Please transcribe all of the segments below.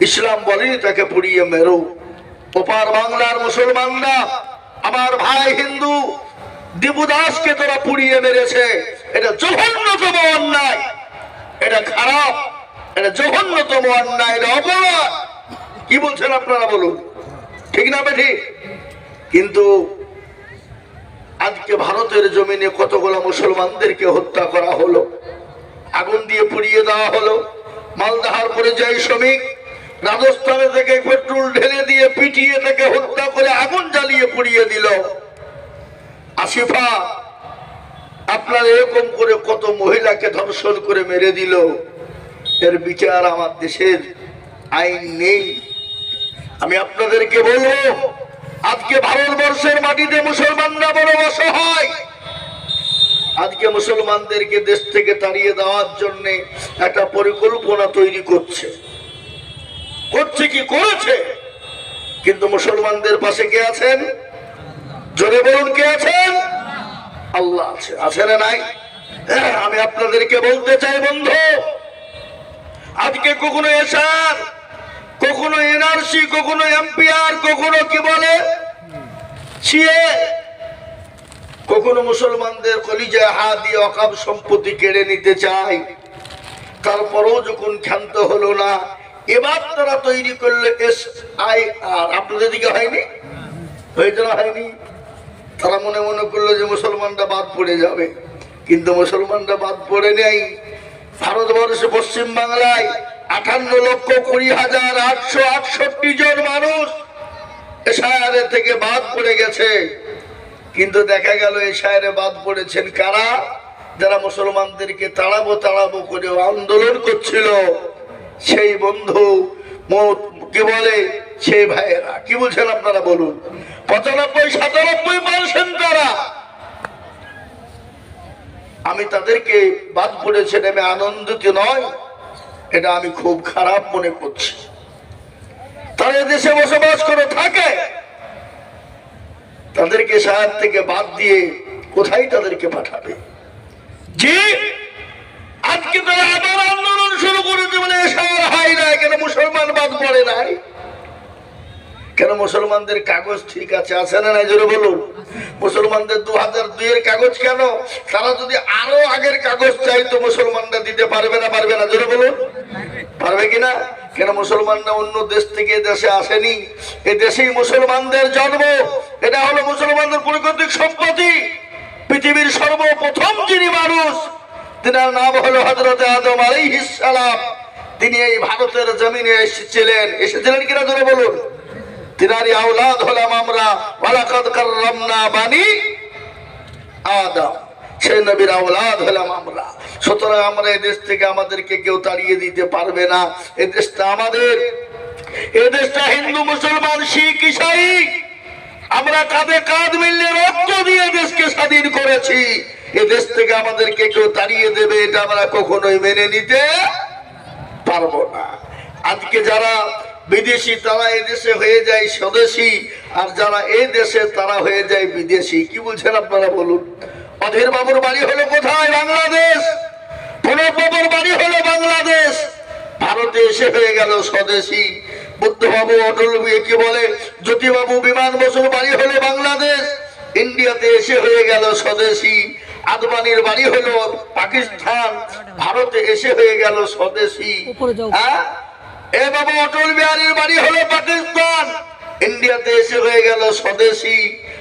ইসলাম বলেনি তাকে পুড়িয়ে মেরো। ওপার বাংলার মুসলমানরা, আমার ভাই হিন্দু দিবুদাসকে তোরা পুড়িয়ে মেরেছে। এটা জঘন্যতম অন্যায়। এটা খারাপ, এটা জঘন্যতম অন্যায়, এটা অপরাধ। কি বলছেন আপনারা বলুন? ঠিক না বেঠি? কিন্তু আজকে ভারতের জমিনে কতগুলো মুসলমানদেরকে হত্যা করা হলো? আগুন দিয়ে পুড়িয়ে দেওয়া হলো? মালদাহার পরিযায়ী শ্রমিক রাজস্থানে থেকে পেট্রোল ঢেলে দিয়ে, পিটিয়ে তাকে হত্যা করে আগুন জ্বালিয়ে পুড়িয়ে দিল। আসিফা, আপনার এরকম করে কত মহিলাকে ধর্ষণ করে মেরে দিল। এর বিচার আমার দেশের আইন নেই। আমি আপনাদেরকে বলব, আজকে ভারতবর্ষের মাটিতে মুসলমানরা বড় অসহায়। আজকে মুসলমানদেরকে দেশ থেকে তাড়িয়ে দেওয়ার জন্য একটা পরিকল্পনা তৈরি করছে। করছে কি করেছে? কিন্তু মুসলমানদের পাশে কে আছেন? জোরে বলুন কে আছেন? আল্লাহ আছে। আছে না নাই? হ্যাঁ, আমি আপনাদেরকে বলতে চাই বন্ধু আজকে কখনো এসার কখনো এনআরসি কখনো এমপিআর কখনো কি বলে? কখনো মুসলমানদের কলিজায় হাত দিয়ে অকাব সম্পত্তি কেড়ে নিতে চায় তারপরেও যখন ক্ষান্ত হলো না এবার তারা তৈরি করলে এস আই আর আপনাদের দিকে হয়নি? হয়েছে না হয়নি। তারা মনে মনে করল যে মুসলমানরা বাদ পড়ে যাবে। কিন্তু মুসলমানরা বাদ পড়ে নেই। ভারতবর্ষে পশ্চিম বাংলায় আটান্ন লক্ষ কুড়ি হাজার আটশো আটষট্টি জন মানুষ এশায়ারের থেকে বাদ পড়ে গেছে। কিন্তু দেখা গেল এশায়ারে বাদ পড়েছেন কারা? যারা মুসলমানদেরকে তাড়াবো তাড়াবো করে আন্দোলন করছিল। সেই বন্ধু কি বলে? সেই ভাইয়েরা। কি বলছেন আপনারা বলুন? পঁচানব্বই, সাতানব্বই পার্সেন্ট তারা আমি তাদেরকে বাদ পড়েছে নেমে আনন্দিত নয় এটা আমি খুব খারাপ মনে করছি। তারা দেশে বসবাস করে থাকে। তাদেরকে সাহায্য থেকে বাদ দিয়ে কোথায় তাদেরকে পাঠাবে? জি আজকে তারা আবার আন্দোলন শুরু করেছে বলে শহর হয় না। কেন মুসলমান বাদ পড়ে নাই? কেন মুসলমানদের কাগজ ঠিক আছে আছে না নাই? জোরে বলুন। মুসলমানদের দু হাজার দুইয়ের কাগজ কেন? তারা যদি আরও আগের কাগজ চাই তো মুসলমানরা দিতে পারবে না পারবে না, জোরে বলুন। পারবে কিনা কেন মুসলমানরা অন্য দেশ থেকে দেশে আসেনি? এ দেশেই মুসলমানদের জন্ম। এটা হলো মুসলমানদের প্রকৃতিক সম্পত্তি। পৃথিবীর সর্বপ্রথম যিনি মানুষ তিনার নাম হলো হজরত আদম আলাইহিস সালাম। তিনি এই ভারতের জমিনে এসেছিলেন। এসেছিলেন কিনা ধরে বলুন? তিনারই আওলাদ হলাম আমরা। ওয়ালাকাদ কাররামনা বানি আদম। সেই নবীর আওলাদ হলাম আমরা। সুতরাং আমরা এই দেশ থেকে আমাদেরকে কেউ তাড়িয়ে দিতে পারবে না। এই দেশটা আমাদের। এই দেশটা হিন্দু, মুসলমান, শিখ, ইসাই। আমরা কাঁধে কাঁধ মিললে রক্ত দিয়ে দেশকে স্বাধীন করেছি। এ দেশ থেকে আমাদেরকে কেউ তাড়িয়ে দেবে, এটা আমরা কখনোই মেনে নিতে পারব না। আজকে যারা বিদেশি, তারা এদেশে হয়ে যায় স্বদেশী, আর যারা এই দেশে, তারা হয়ে যায় বিদেশি। কি বলছেন আপনারা বলুন? অধীর বাবুর বাড়ি হলো কোথায়? বাংলাদেশ। প্রণব বাবুর বাড়ি হলো বাংলাদেশ। ভারতে এসে হয়ে গেল স্বদেশী। বুদ্ধবাবু অটল কি বলে? জ্যোতিবাবু বিমান বসুর বাড়ি হলো বাংলাদেশ। ইন্ডিয়াতে এসে হয়ে গেল স্বদেশী। আদবানির বাড়ি হলো পাকিস্তান ভারতে এসে হয়ে গেল স্বদেশী। হ্যাঁ? এ বাবা অটল বিহারীর বাড়ি হলো পাকিস্তান। ইন্ডিয়াতে এসে হয়ে গেল স্বদেশী।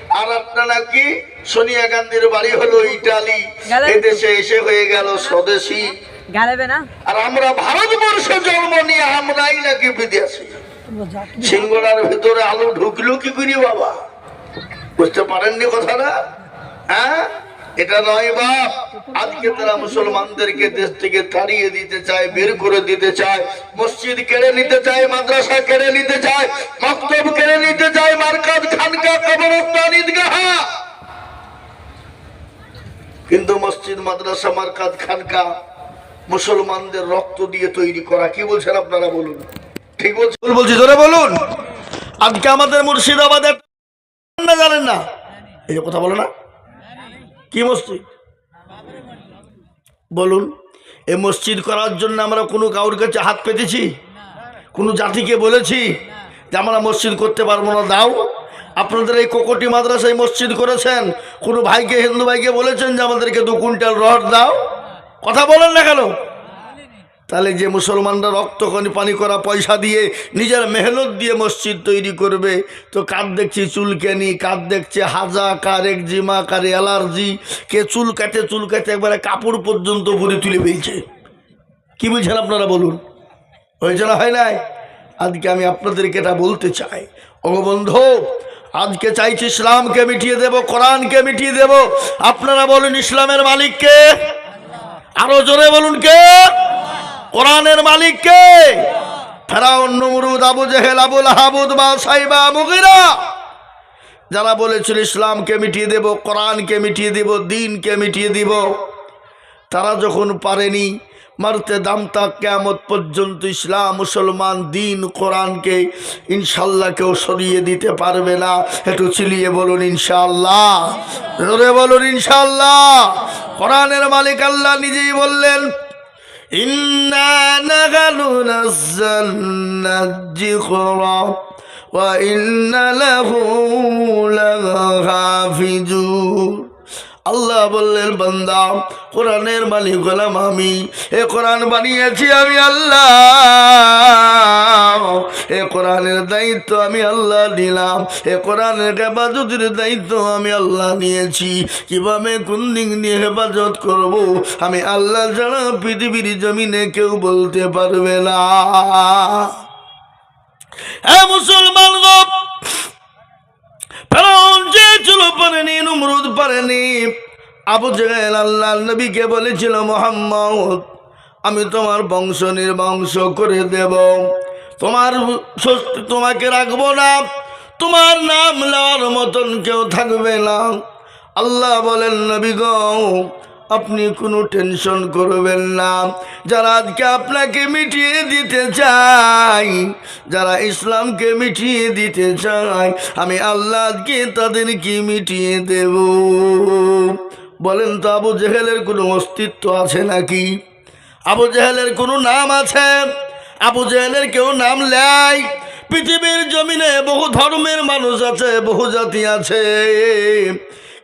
আর আপনারা কি সোনিয়া গান্ধীর বাড়ি হলো ইটালি? এদেশে এসে হয়ে গেল স্বদেশী। আর আমরা ভারতবর্ষে জন্ম নিয়ে আমরাই নাকি বিদেশি। সিঙ্গড়ার ভিতরে আলু ঢুকলো কি করি বাবা? বুঝতে পারেননি কথাটা? হ্যাঁ? এটা নয় বাপ। আজকে তারা মুসলমানদেরকে দেশ থেকে তাড়িয়ে দিতে চায়, বের করে দিতে চায়, মসজিদ কেড়ে নিতে চায়, মাদ্রাসা কেড়ে নিতে চায়, মক্তব কেড়ে নিতে চায়, মার্কাজ খানকা, কবরস্থান, ঈদগাহা। কিন্তু মসজিদ, মাদ্রাসা, মার্কাজ খানকা মুসলমানদের রক্ত দিয়ে তৈরি করা। কি বলছেন আপনারা বলুন? ঠিক বলছেন বলছি ধরে বলুন। আজকে আমাদের মুর্শিদাবাদের জানেন না। এই কথা বলো না। কি মসজিদ? বলুন, এ মসজিদ করার জন্য আমরা কোনো কাউর কাছে হাত পেতেছি? কোনো জাতিকে বলেছি যে আমরা মসজিদ করতে পারব না? দাও। আপনাদের এই কোকটি মাদ্রাসায় মসজিদ করেছেন। কোনো ভাইকে, হিন্দু ভাইকে বলেছেন যে আমাদেরকে দু কুইন্টাল রড দাও। কথা বলেন না কেন? তাহলে যে মুসলমানরা রক্ত খনি পানি করা পয়সা দিয়ে নিজের মেহনত দিয়ে মসজিদ তৈরি করবে, তো কার দেখছি চুলকানি কার দেখছে হাজা, কার একজিমা, কার অ্যালার্জি, কে চুল কাটে চুল কাটে একবারে কাপড় পর্যন্ত ভরে তুলে পেয়েছে কি বুঝছেন আপনারা বলুন? হয়েছে না হয় নাই? আজকে আমি আপনাদেরকে এটা বলতে চাই। অগবন্ধু আজকে চাইছি ইসলামকে মিটিয়ে দেব, কোরআনকে মিটিয়ে দেব। আপনারা বলুন ইসলামের মালিককে? আরও জোরে বলুন কে? কোরআনের মালিক কে? ফেরাউন আবু জেহেল, আবুল হাবুদ, বা যারা বলেছিল ইসলামকে মিটিয়ে দেব, কোরআনকে মিটিয়ে দেব, দিনকে মিটিয়ে দিব, তারা যখন পারেনি, মারতে দামতা কেমত পর্যন্ত ইসলাম, মুসলমান, দিন, কোরআনকে ইনশাল্লাহ কেউ সরিয়ে দিতে পারবে না। একটু চিলিয়ে বলুন ইনশাল্লাহ বলুন ইনশাল্লাহ কোরআনের মালিক আল্লাহ নিজেই বললেন إنا نحن نزلنا الذكر وإنا له لحافظون আল্লাহ বললেন, বান্দা, কোরআনের মালিক হলাম আমি। এ কোরআন বানিয়েছি আমি আল্লাহ। এ কোরআনের দায়িত্ব আমি আল্লাহ নিলাম। এ কোরআনের হেফাজতের দায়িত্ব আমি আল্লাহ নিয়েছি। কীভাবে কোন দিক নিয়ে হেফাজত করব, আমি আল্লাহ ছাড়া পৃথিবীর জমিনে কেউ বলতে পারবে না। হ্যাঁ মুসলমান গো ফেরাউন চেয়েছিল পারেনি নমরুদ পারেনি আবু জাহেল আল্লাহ নবীকে বলেছিল, মোহাম্মদ, আমি তোমার বংশ নির্বংশ করে দেব। তোমার তোমাকে রাখব না। তোমার নাম নেওয়ার মতন কেউ থাকবে না। আল্লাহ বলেন, নবী গো আপনি কোনো টেনশন করবেন না। যারা আজকে আপনাকে মিটিয়ে দিতে চাই যারা ইসলামকে মিটিয়ে দিতে চাই আমি আল্লাহ আজকে তাদেরকে মিটিয়ে দেব। বলেন তো আবু জেহেলের কোনো অস্তিত্ব আছে নাকি? আবু জেহেলের কোনো নাম আছে? আবু জেহেলের কেউ নাম নেয় পৃথিবীর জমিনে বহু ধর্মের মানুষ আছে, বহু জাতি আছে।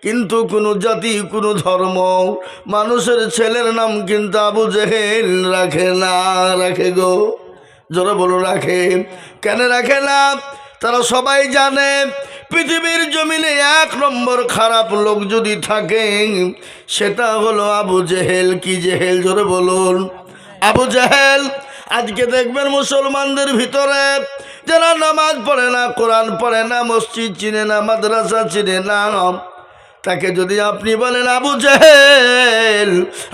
কিন্তু কোনো জাতি, কোনো ধর্ম মানুষের ছেলের নাম কিন্তু আবু জেহেল রাখে না, রাখে গো। জোরে বলো রাখে। কেন রাখে না? তারা সবাই জানে, পৃথিবীর জমিনে এক নম্বর খারাপ লোক যদি থাকে, সেটা হলো আবু জেহেল। কি জেহেল? জোরে বলুন। আবু জেহেল, আজকে দেখবেন মুসলমানদের ভিতরে যারা নামাজ পড়ে না, কোরআন পড়ে না, মসজিদ চিনে না, মাদ্রাসা চিনে না তাকে যদি আপনি বলেন, আবু জেহেল,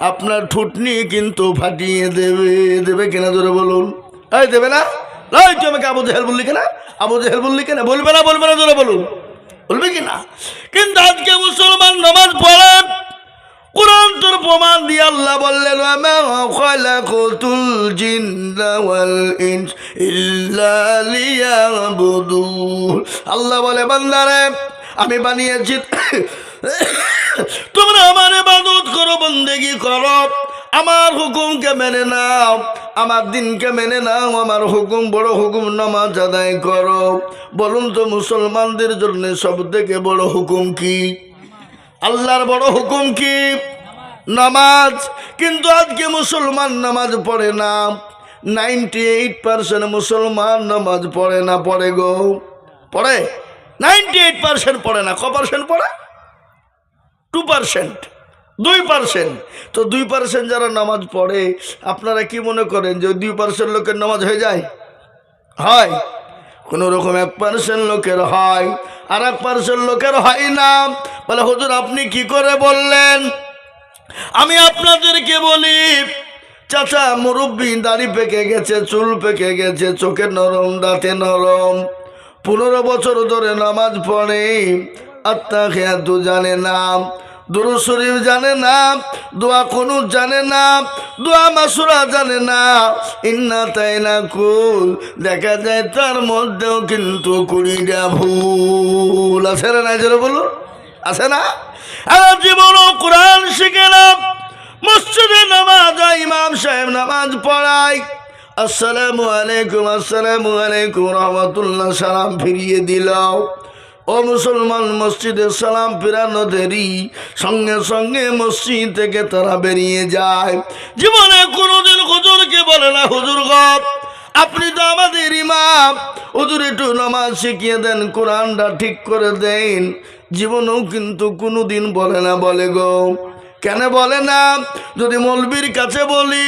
আপনার ঠুটনি কিন্তু ফাটিয়ে দেবে দেবে কিনা ধরে বলুন? এই, দেবে না? এই, তুই আমাকে আবু জেহেল বললি কেনা? আবু জেহেল বললি কেনা? বলবে না বলবে না ধরে বলুন। বলবে কিনা? কিন্তু আজকে মুসলমান নামাজ পড়ে, কোরআন তোর প্রমাণ দিয়ে আল্লাহ বললেন খালাকুতুল জিন্না ওয়াল ইল্লা আল্লাহ বলে, বান্দারে, আমি বানিয়েছি তোমরা আমার ইবাদত করো, বন্দেগি করো। আমার হুকুমকে মেনে নাও, আমার দিনকে মেনে নাও, আমার হুকুম, বড় হুকুম নামাজ আদায় করো। বলুন তো মুসলমানদের জন্য সব থেকে বড় হুকুম কি? আল্লাহর বড় হুকুম কি? নামাজ। কিন্তু আজকে মুসলমান নামাজ পড়ে না। নাইনটি এইট পার্সেন্ট মুসলমান নামাজ পড়ে না, পড়ে গো। পড়ে? নাইনটি এইট পার্সেন্ট পড়ে না, ক পার্সেন্ট পড়ে? টু পার্সেন্ট দুই পার্সেন্ট তো দুই পার্সেন্ট যারা নামাজ পড়ে, আপনারা কি মনে করেন যে দুই পার্সেন্ট লোকের নামাজ হয়ে যায়? হয়। কোনো রকম এক পার্সেন্ট লোকের হয়, আর এক পার্সেন্ট লোকের হয় না। বলে, হুজুর, আপনি কি করে বললেন? আমি আপনাদেরকে বলি, চাচা, মুরব্বী, দাড়ি পেকে গেছে, চুল পেকে গেছে, চোখে নরম, দাঁতে নরম। পনেরো বছর ধরে নামাজ পড়ে আত্মা খেয়াতো জানে না, দুরু শরীফ জানে না, দোয়া কোনো জানে না, দোয়া মাসুরা জানে না। ইন্না তাই না কুল দেখা যায় তার মধ্যেও কিন্তু কুড়িটা ভুল। আছে না নাই যেন বলুন? আছে না? আর জীবন কোরআন শিখে না। মসজিদে নামাজ ইমাম সাহেব নামাজ পড়ায়। আসসালামু আলাইকুম আসসালামু আলাইকুম, রহমতুল্লাহ, সালাম ফিরিয়ে দিল ও মুসলমান মসজিদে সালাম ফিরানো দেরি, সঙ্গে সঙ্গে মসজিদ থেকে তারা বেরিয়ে যায়। জীবনে কোনোদিন হুজুরকে বলে না, হুজুর গপ আপনি তো আমাদের ইমাম। হুজুর একটু নামাজ শিখিয়ে দেন, কোরআনটা ঠিক করে দেন। জীবনেও কিন্তু কোনোদিন বলে না, বলে গো। কেন বলে না? যদি মলবির কাছে বলি,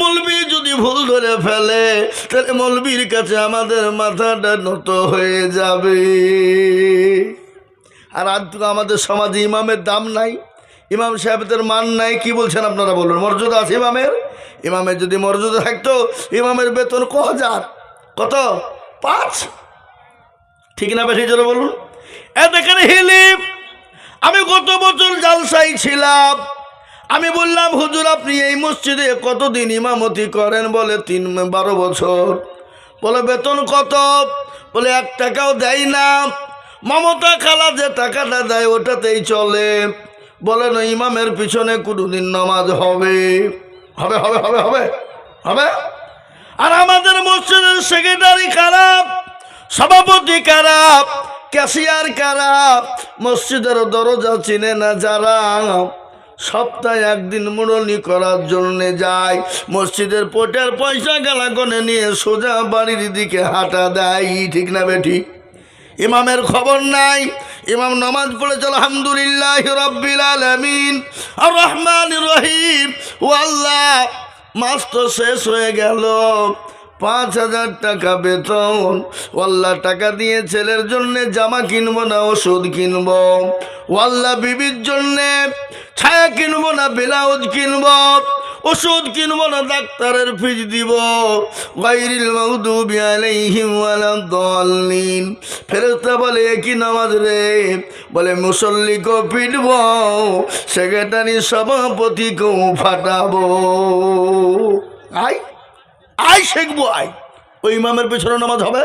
মলবি যদি ভুল ধরে ফেলে, তাহলে মলবির কাছে আমাদের মাথাটা নত হয়ে যাবে। আর আজ তো আমাদের সমাজে ইমামের দাম নাই, ইমাম সাহেবদের মান নাই, কি বলছেন আপনারা বলুন? মর্যাদা আছে ইমামের? ইমামের যদি মর্যাদা থাকতো, ইমামের বেতন ক হাজার? কত? পাঁচ? ঠিক না বেশি জোরে বলুন? এ দেখেন হিলিপ আমি গত বছর জালসাই ছিলাম? আমি বললাম, হুজুর, আপনি এই মসজিদে কতদিন ইমামতি করেন? বলে, তিন, বারো বছর। বলে, বেতন কত? বলে, এক টাকাও দেয় না। মমতা খালা যে টাকাটা দেয়, ওটাতেই চলে। বলে, না, ইমামের পিছনে কোনোদিন নামাজ হবে। হবে হবে হবে হবে হবে। আর আমাদের মসজিদের সেক্রেটারি খারাপ, সভাপতি খারাপ ক্যাশিয়ার কারা? মসজিদের দরজা চিনে না যারা? সপ্তাহে একদিন মুরলি করার জন্য যায়। মসজিদের পোটের পয়সা গেলা গনে নিয়ে সোজা বাড়ির দিকে হাঁটা দেয়। ঠিক না বেঠি? ইমামের খবর নাই। ইমাম নামাজ পড়েছে, আলহামদুলিল্লাহ রব্বিল আলমিন। আর রহমান রহিম। ও আল্লাহ মাস তো শেষ হয়ে গেল। পাঁচ হাজার টাকা বেতন। ওয়াল্লা টাকা দিয়ে ছেলের জন্যে জামা কিনবো না, ওষুধ কিনবো। ওয়াল্লা বিবির জন্যে ছায়া কিনবো না, ব্লাউজ কিনবো। ওষুধ কিনবো না, ডাক্তারের ফিজ দিব। গাইরিল মাউদুবি আলাইহিম ওয়ালাদ-দাল্লিন ফেরেশতা বলে কি নামাজ রে? বলে মুসল্লিকেও পিটব, সেক্রেটারি সভাপতিকেও ফাটাবো। আই আই শিখব, আই। ওই ইমামের পেছনে নামাজ হবে,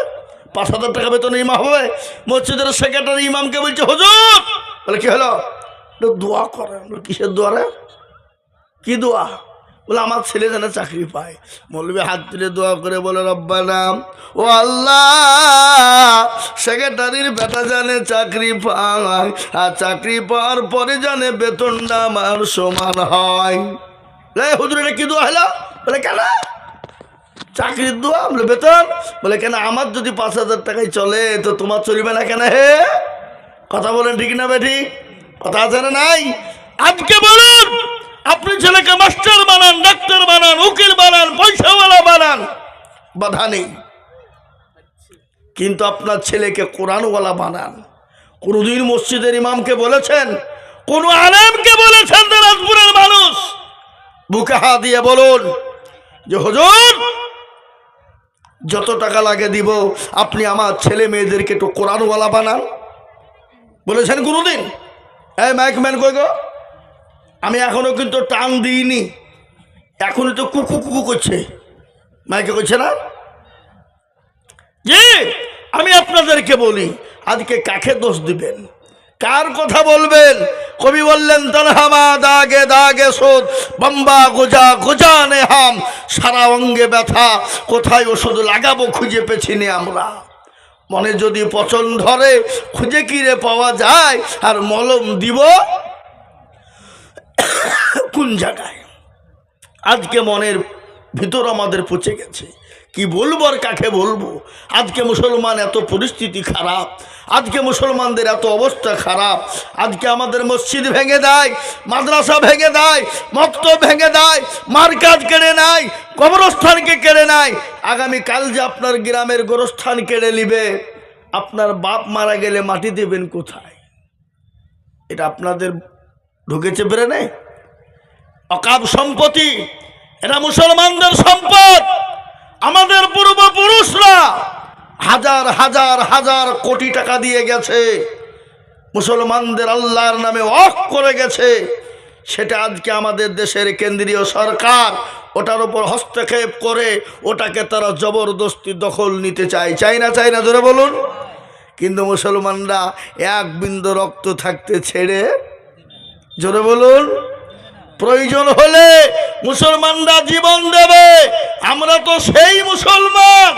পাঁচ হাজার টাকা বেতন ইমাম হবে, মসজিদের সেক্রেটারি ইমামকে বলছে, হুজুর! বলে, কি হলো? দোয়া করেন কিসের দোয়া রে? কি দোয়া? বলে, আমার ছেলে যেন চাকরি পায়। মৌলবী হাত তুলে দোয়া করে বলে, রব্বানা, ও আল্লাহ সেক্রেটারির বেটা জানে চাকরি পায়, আর চাকরি পাওয়ার পরে জানে বেতনটা আমার সমান হয়। হুজুর, এটা কি দোয়া হলো? বলে, কেন? চাকরির দোয়া বলে বেতন? বলে কেন আমার যদি পাঁচ হাজার টাকায় চলে তো তোমার চলবে না কেন হে? কথা বলেন ঠিক না বেঠি? কথা আছে না নাই? আজকে বলুন আপনি ছেলেকে মাস্টার বানান ডাক্তার বানান উকিল বানান পয়সাওয়ালা বানান। বাধা নেই। কিন্তু আপনার ছেলেকে কোরআনওয়ালা বানান। কোনদিন মসজিদের ইমামকে বলেছেন কোন আলেমকে বলেছেন দিনাজপুরের মানুষ। বুকে হাত দিয়ে বলুন যে হুজুর যত টাকা লাগে দিব, আপনি আমার ছেলে মেয়েদেরকে একটু কোরআনওয়ালা বানান। বলেছেন কোনোদিন? এই মাইক ম্যান কই গো? আমি এখনও কিন্তু টান দিইনি। এখনই তো কুকু কুকু করছে। মাইকে করছে না? জি, আমি আপনাদেরকে বলি, আজকে কাকে দোষ দিবেন? কার কথা বলবেন? কবি বললেন, তনহামা দাগে দাগে সোদ বম্বা গোজা গোজা নেহাম, সারা অঙ্গে ব্যথা, কোথায় ওষুধ লাগাবো খুঁজে পেছিনি আমরা? মনে যদি পচন ধরে, খুঁজে কিরে পাওয়া যায়? আর মলম দিব কোন জায়গায়? আজকে মনের ভিতর আমাদের পচে গেছে। কি বলব আর কাকে বলব? আজকে মুসলমান এত পরিস্থিতি খারাপ, আজকে মুসলমানদের এত অবস্থা খারাপ, আজকে আমাদের মসজিদ ভেঙে দেয়, মাদ্রাসা ভেঙে দেয় মক্ত ভেঙে দেয়, মার্কাজ কেড়ে নেয়, কবরস্থানকে কেড়ে নেয়। আগামী কাল যে আপনার গ্রামের গোরস্থান কেড়ে নিবে, আপনার বাপ মারা গেলে মাটি দেবেন কোথায়? এটা আপনাদের ঢুকেছে ব্রেনে অকাব সম্পত্তি এটা মুসলমানদের আমাদের পূর্বপুরুষরা হাজার হাজার হাজার কোটি টাকা দিয়ে গেছে। মুসলমানদের আল্লাহর নামে অফ করে গেছে। সেটা আজকে আমাদের দেশের কেন্দ্রীয় সরকার ওটার উপর হস্তক্ষেপ করে ওটাকে তারা জবরদস্তি দখল নিতে চায়। চাই না চাই না ধরে বলুন। কিন্তু মুসলমানরা এক বিন্দু রক্ত থাকতে ছেড়ে, জোরে বলুন। প্রয়োজন হলে মুসলমানরা জীবন দেবে। আমরা তো সেই মুসলমান।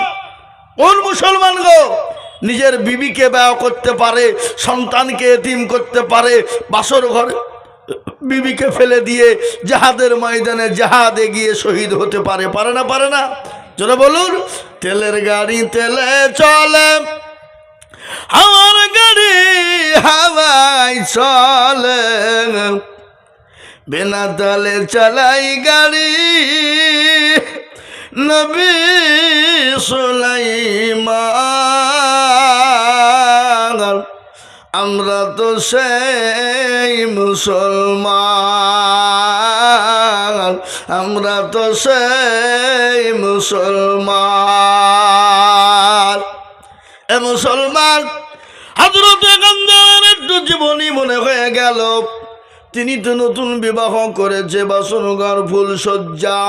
কোন মুসলমান গো? নিজের বিবিকে ব্যয় করতে পারে, সন্তানকে এতিম করতে পারে, বাসর ঘরে বিবিকে ফেলে দিয়ে জাহাদের ময়দানে জাহাদে গিয়ে শহীদ হতে পারে পারে না পারে না? চলো বলুন, তেলের গাড়ি তেলে চলে আমার গাড়ি হাওয়াই চলে। বিনা তালে চালাই গাড়ি, নবী সুলাইমান। আমরা তো সেই মুসলমান। আমরা তো সেই মুসলমান। এ মুসলমান হাজরতে একটু জীবনী মনে হয়ে গেল। তিনি তো নতুন বিবাহ করেছে বাসনগর ফুল সজ্জা।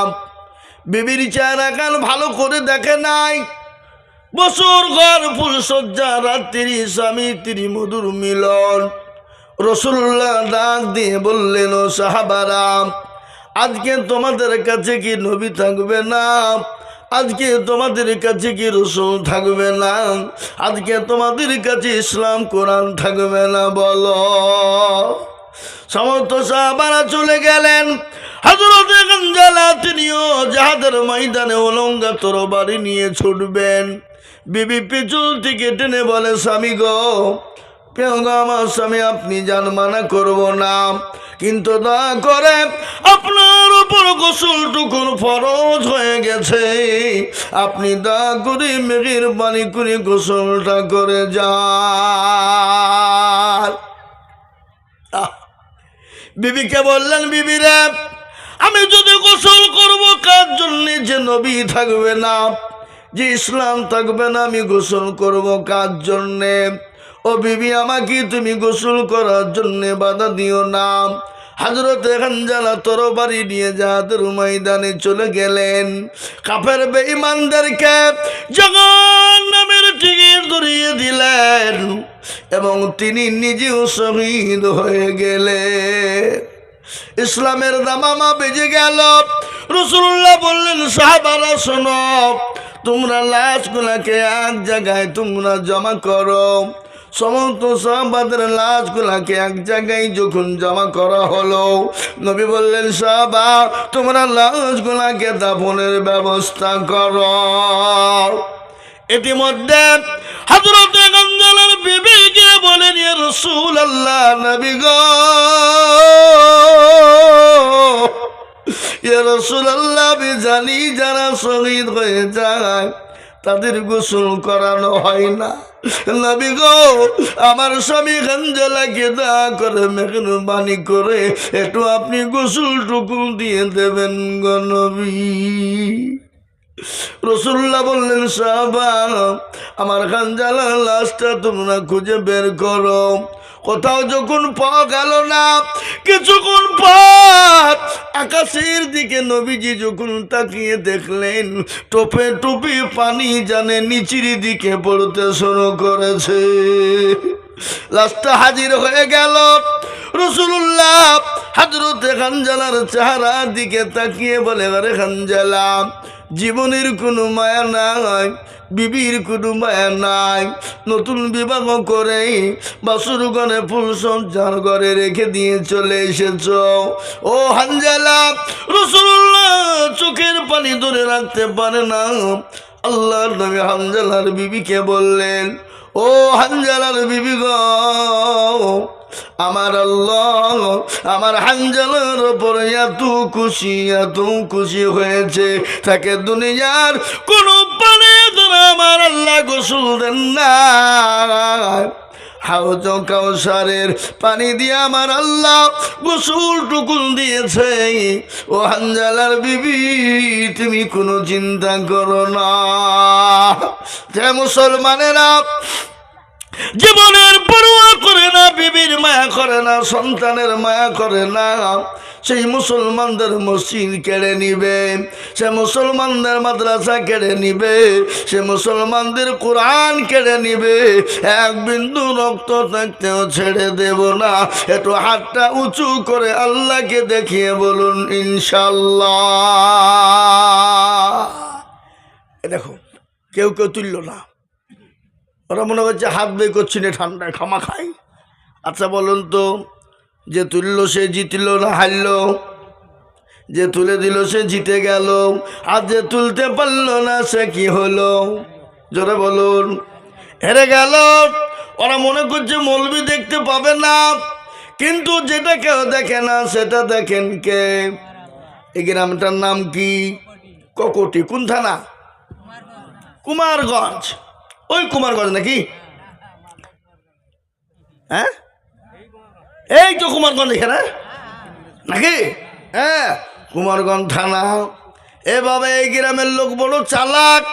বিবির চেহারা কান ভালো করে দেখে নাই। বছর ঘর ফুল সজ্জা রাত্রি স্বামী, তিনি মধুর মিলন। রসুল্লাহ ডাক দিয়ে বললেন, ও সাহাবারাম আজকে তোমাদের কাছে কি নবী থাকবে না? আজকে তোমাদের কাছে কি রসুন থাকবে না? আজকে তোমাদের কাছে ইসলাম কোরআন থাকবে না, বলো। সমস্ত সাহাবারা চলে গেলেন। হাজরতে গঞ্জালা, তিনিও জাহাদের ময়দানে অলঙ্গা তরবারি নিয়ে ছুটবেন। বিবি পিছুল থেকে টেনে বলে, স্বামী গো আমার স্বামী আপনি যান, মানা করব না। কিন্তু দয়া করে আপনার উপর গোসলটুকুন ফরজ হয়ে গেছে। আপনি দয়া করে মেঘের বাণী করে গোসলটা করে আহ! বিবিকে বললেন বিবিরে আমি যদি গোসল করব, কার জন্য যে নবী থাকবে না? যে ইসলাম থাকবে না, আমি গোসল করব কার জন্যে? ও বিবি, আমাকে তুমি গোসল করার জন্যে বাধা দিও না। হাজরত খানজালা তরবারি নিয়ে যাদের ময়দানে চলে গেলেন। কাফের বেঈমানদেরকে জগন নামের টিকিট ধরিয়ে দিলেন এবং তিনি নিজেও শহীদ হয়ে গেলেন। ইসলামের দামামা বেজে গেল। রসুল্লাহ বললেন, সাহাবারা, শোনো, তোমরা লাশগুলাকে এক জায়গায় তোমরা জমা করো। সমস্ত সাহাবাদের লাশগুলাকে এক জায়গায় যখন জমা করা হলো, নবী বললেন, সাহাবা, তোমরা লাশগুলাকে দাফনের ব্যবস্থা করো। ইতিমধ্যে হজরত গঞ্জালের বিবিকে বলেন ইয়ে রসুল আল্লাহ নবী গো। রসুল আল্লাহ আমি জানি যারা শহীদ হয়ে যায়, তাদের গোসল করানো হয় না। নবী গো, আমার স্বামী গঞ্জালাকে দা করে মেহরবানি করে একটু আপনি গোসল টুকুল দিয়ে দেবেন গো নবী। রসুল্লাহ বললেন, সাহাবা, আমার খানজালার লাশটা তোমরা খুঁজে বের করো। কোথাও যখন পাওয়া গেল না, কিছুক্ষণ পর আকাশের দিকে নবীজি যখন তাকিয়ে দেখলেন, টোপে টুপি পানি জানে নিচির দিকে পড়তে শুরু করেছে। লাশটা হাজির হয়ে গেল। রসুল্লাহ হাজরতে খানজালার চেহারার দিকে তাকিয়ে বলে, আরে খানজালা জীবনের কোনো মায়া নাই, বিবির কোনো মায়া নাই। নতুন বিবাহ করে বাসুর ঘরে ফুল সঞ্চার ঘরে রেখে দিয়ে চলে এসেছ। ও হানজালা রসুল্লাহ চোখের পানি ধরে রাখতে পারে না। আল্লাহর নবী হানজালার বিবিকে বললেন, ও হানজালার বিবি গো আমার আমার হাঞ্জালের ওপর এত খুশি এত খুশি হয়েছে। তাকে দুনিয়ার কোন পানি আমার আল্লাহ গোসল দেন না। হাউজ কাউসারের পানি দিয়ে আমার আল্লাহ গোসল টুকুল দিয়েছে। ও হাঞ্জালার বিবি, তুমি কোনো চিন্তা করো না। যে মুসলমানেরা জীবনের পরোয়া করে না, বিবির মায়া করে না, সন্তানের মায়া করে না। সেই মুসলমানদের মসজিদ কেড়ে নিবে, সে মুসলমানদের মাদ্রাসা কেড়ে নিবে, সে মুসলমানদের কোরআন কেড়ে নিবে। এক বিন্দু রক্ত থাকতেও ছেড়ে দেব না। একটু হাতটা উঁচু করে আল্লাহকে দেখিয়ে বলুন, ইনশাল্লাহ। দেখো, কেউ কেউ তুলল না। ওরা মনে করছে হাত বের করছি না ঠান্ডায় খামা খাই। আচ্ছা বলুন তো, যে তুললো সে জিতল না হারল, যে তুলে দিল সে জিতে গেল, আর যে তুলতে পারল না সে কি হলো? জোরে বলুন। হেরে গেল। ওরা মনে করছে মলবি দেখতে পাবে না, কিন্তু যেটা কেউ দেখে না, সেটা দেখেন কে? এই গ্রামটার নাম কি? ককটি, কোন থানা? কুমারগঞ্জ। ওই কুমারগঞ্জ নাকি? হ্যাঁ? এই তো কুমারগঞ্জ এখানে। নাকি? হ্যাঁ কুমারগঞ্জ থানা এভাবে এই গ্রামের লোক বড় চালাক।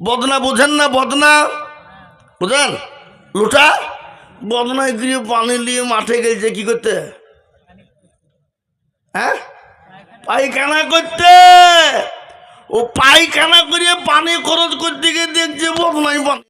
বদনা বুঝেন না বদনা? বুঝেন? লুটা বদনায় গিয়ে পানি নিয়ে মাঠে গেছে কি করতে? হ্যাঁ? পায়খানা করতে! ও পায়খানা করে পানি খরচ করতে গিয়ে দেখছে বদনাই পানি